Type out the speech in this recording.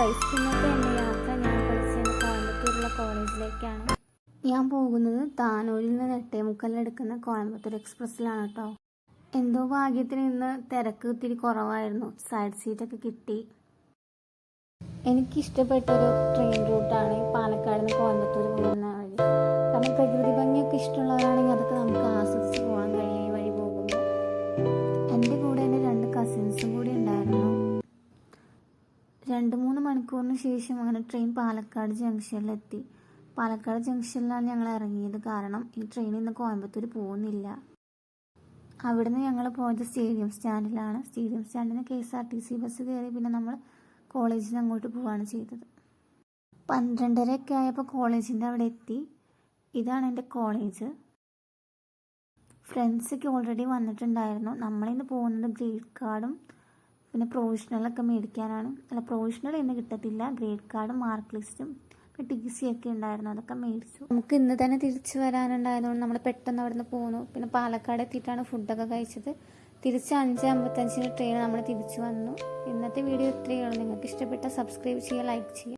Guys എന്റെ യാത്ര ഞാൻ പഠിച്ചത് കോയമ്പത്തൂരുള്ള കോളേജിലേക്കാണ്. ഞാൻ പോകുന്നത് താനൂരിൽ നിന്ന് എട്ടേമുക്കലിലെടുക്കുന്ന കോയമ്പത്തൂർ എക്സ്പ്രസ്സിലാണ് കേട്ടോ എന്തോ ഭാഗ്യത്തിന് ഇന്ന് തിരക്ക് ഇത്തിരി കുറവായിരുന്നു. സൈഡ് സീറ്റൊക്കെ കിട്ടി. എനിക്കിഷ്ടപ്പെട്ട ഒരു ട്രെയിൻ റൂട്ടാണ് പാലക്കാട് നിന്ന് കോയമ്പത്തൂർ പോകുന്ന വഴി. കാരണം പ്രകൃതി ഭംഗിയൊക്കെ ഇഷ്ടമുള്ളവരാണെങ്കിൽ അതൊക്കെ നമുക്ക് ആസ്വദിച്ച് പോകാൻ മണിക്കൂറിന് ശേഷം അങ്ങനെ ട്രെയിൻ പാലക്കാട് ജംഗ്ഷനിലെത്തി പാലക്കാട് ജംഗ്ഷനിലാണ് ഞങ്ങൾ ഇറങ്ങിയത്. കാരണം ഈ ട്രെയിൻ ഇന്ന് കോയമ്പത്തൂർ പോകുന്നില്ല. അവിടുന്ന് ഞങ്ങൾ പോയത് സ്റ്റേഡിയം സ്റ്റാൻഡിലാണ് സ്റ്റേഡിയം സ്റ്റാൻഡിൽ നിന്ന് K S R T C bus കയറി പിന്നെ നമ്മൾ കോളേജിൽ നിന്ന് അങ്ങോട്ട് പോവുകയാണ് ചെയ്തത്. പന്ത്രണ്ടരയൊക്കെ ആയപ്പോൾ കോളേജിന്റെ അവിടെ എത്തി. ഇതാണ് എന്റെ കോളേജ് ഫ്രണ്ട്സൊക്കെ ഓൾറെഡി വന്നിട്ടുണ്ടായിരുന്നു. നമ്മളിന്ന് പോകുന്നത് ഗ്രേഡ് കാർഡും പിന്നെ പ്രൊവിഷണലൊക്കെ മേടിക്കാനാണ്. അല്ല പ്രൊവിഷണൽ ഇന്ന് കിട്ടത്തില്ല. ഗ്രേഡ് കാർഡും മാർക്ക് ലിസ്റ്റും ടി സി ഒക്കെ ഉണ്ടായിരുന്നു. അതൊക്കെ മേടിച്ചു. നമുക്ക് ഇന്ന് തന്നെ തിരിച്ചു വരാനുണ്ടായതുകൊണ്ട് നമ്മൾ പെട്ടെന്ന് അവിടെ നിന്ന് പോന്നു. പിന്നെ പാലക്കാട് എത്തിയിട്ടാണ് ഫുഡൊക്കെ കഴിച്ചത്. തിരിച്ച് അഞ്ച് അമ്പത്തഞ്ചിന് ട്രെയിൻ നമ്മൾ തിരിച്ചു വന്നു. ഇന്നത്തെ വീഡിയോ ഇത്രയേ ഉള്ളൂ. നിങ്ങൾക്ക് ഇഷ്ടപ്പെട്ട സബ്സ്ക്രൈബ് ചെയ്യുക ലൈക്ക് ചെയ്യുക.